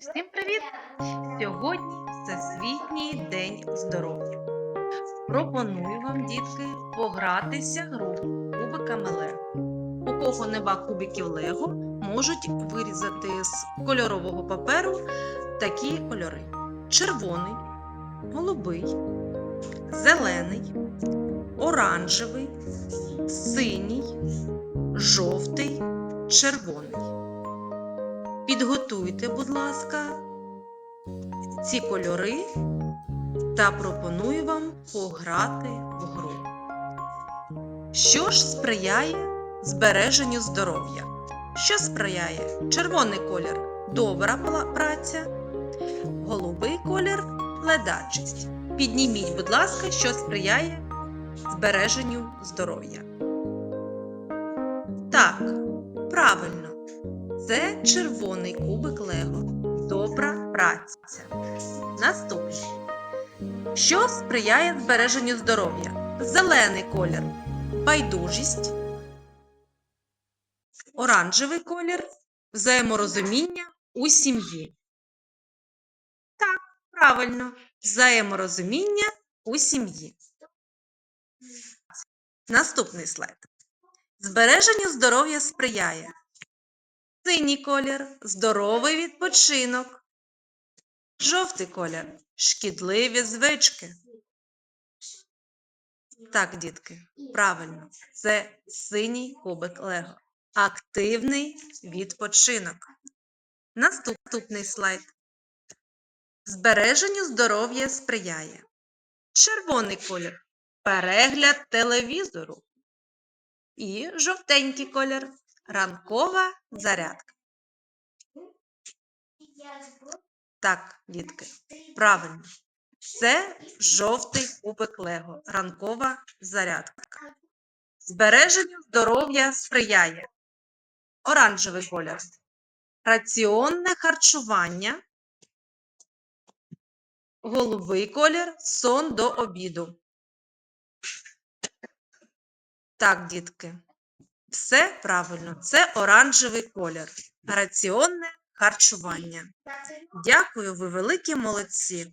Всім привіт! Сьогодні Всесвітній день здоров'я. Пропоную вам, дітки, погратися гру кубиками Лего. У кого нема кубиків Лего, можуть вирізати з кольорового паперу такі кольори: червоний, голубий, зелений, оранжевий, синій, жовтий, червоний. Підготуйте, будь ласка, ці кольори та пропоную вам пограти в гру. Що ж сприяє збереженню здоров'я? Що сприяє? Червоний колір добра праця, голубий колір ледачість. Підніміть, будь ласка, що сприяє збереженню здоров'я. Так, правильно. Це червоний кубик Лего. Добра праця. Наступний. Що сприяє збереженню здоров'я? Зелений колір байдужість. Оранжевий колір взаєморозуміння у сім'ї. Так, правильно. Взаєморозуміння у сім'ї. Наступний слайд. Збереженню здоров'я сприяє Синій колір здоровий відпочинок. Жовтий колір шкідливі звички. Так, дітки, правильно, це синій кубик Лего. Активний відпочинок. Наступний слайд. Збереженню здоров'я сприяє. Червоний колір перегляд телевізору. І жовтенький колір ранкова зарядка. Так, дітки, правильно. Це жовтий кубик Лего. Ранкова зарядка. Збереженню здоров'я сприяє. Оранжевий колір. Раціонне харчування. Голубий колір сон до обіду. Так, дітки. Все правильно. Це оранжевий колір. Раціонне харчування. Дякую, ви великі молодці.